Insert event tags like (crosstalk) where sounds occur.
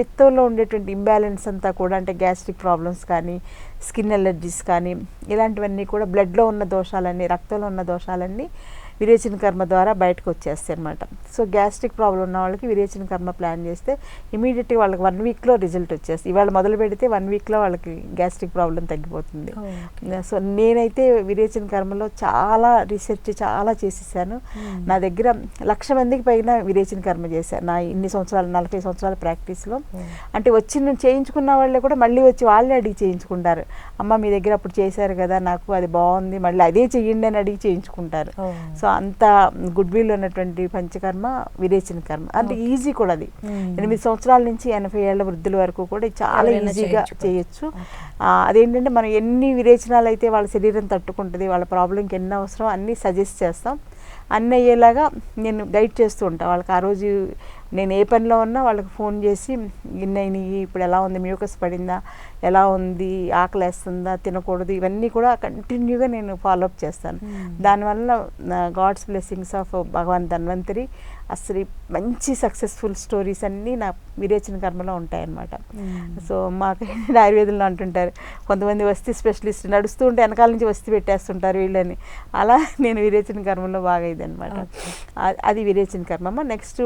పిత్తంలో ఉండేటువంటి ఇంబ్యాలెన్స్ అంతా కూడా అంటే గ్యాస్ట్రిక్ ప్రాబ్లమ్స్ కానీ స్కిన్ ఎలర్జీస్ కానీ ఇలాంటివన్నీ కూడా బ్లడ్లో ఉన్న దోషాలన్నీ రక్తంలో ఉన్న దోషాలన్నీ విరేచన కర్మ ద్వారా బయటకు వచ్చేస్తాయి అనమాట సో గ్యాస్ట్రిక్ ప్రాబ్లం ఉన్న వాళ్ళకి విరేచన కర్మ ప్లాన్ చేస్తే ఇమీడియట్గా వాళ్ళకి వన్ వీక్లో రిజల్ట్ వచ్చేస్తుంది ఇవాళ మొదలు పెడితే వన్ వీక్లో వాళ్ళకి గ్యాస్ట్రిక్ ప్రాబ్లం తగ్గిపోతుంది. సో నేనైతే విరేచన కర్మలో చాలా రీసెర్చ్ చాలా చేసేసాను. నా దగ్గర లక్ష మందికి పైన విరేచన కర్మ చేశాను నా ఇన్ని సంవత్సరాలు నలభై సంవత్సరాల ప్రాక్టీస్లో. అంటే వచ్చి నేను చేయించుకున్న వాళ్ళే కూడా మళ్ళీ వచ్చి వాళ్ళే అడిగి చేయించుకుంటారు. అమ్మ మీ దగ్గర అప్పుడు చేశారు కదా నాకు అది బాగుంది మళ్ళీ అదే చెయ్యండి అని అడిగి చేయించుకుంటారు. సో అంత గుడ్ విల్ ఉన్నటువంటి పంచకర్మ విరేచన కర్మ. అంటే ఈజీ కూడా అది. ఎనిమిది సంవత్సరాల నుంచి ఎనభై ఏళ్ళ వృద్ధుల వరకు కూడా చాలా ఈజీగా చేయొచ్చు. అదేంటంటే మనం ఎన్ని విరేచనాలు అయితే వాళ్ళ శరీరం తట్టుకుంటుంది వాళ్ళ ప్రాబ్లంకి ఎన్ని అవసరం అన్నీ సజెస్ట్ చేస్తాం. అన్నీ అయ్యేలాగా నేను గైడ్ చేస్తూ ఉంటాను వాళ్ళకి ఆ రోజు నేను ఏ పనిలో ఉన్నా వాళ్ళకి ఫోన్ చేసి ఇన్నైనవి ఇప్పుడు ఎలా ఉంది? మ్యూకస్ పడిందా? ఎలా ఉంది? ఆకలి వేస్తుందా తినకూడదు? ఇవన్నీ కూడా కంటిన్యూగా నేను ఫాలోఅప్ చేస్తాను. దానివల్ల God's blessings of Bhagwan Dhanvantari అసలు మంచి సక్సెస్ఫుల్ స్టోరీస్ అన్నీ నా విరేచన కర్మలో ఉంటాయన్నమాట. సో మాకు (laughs) ఆయుర్వేదంలో అంటుంటారు కొంతమంది వస్తీ స్పెషలిస్ట్ నడుస్తూ ఉంటే వెనకాల నుంచి వస్తీ పెట్టేస్తుంటారు వీళ్ళని. అలా నేను విరేచన కర్మలో బాగా ఇది అనమాట అది విరేచన కర్మమ్మ నెక్స్ట్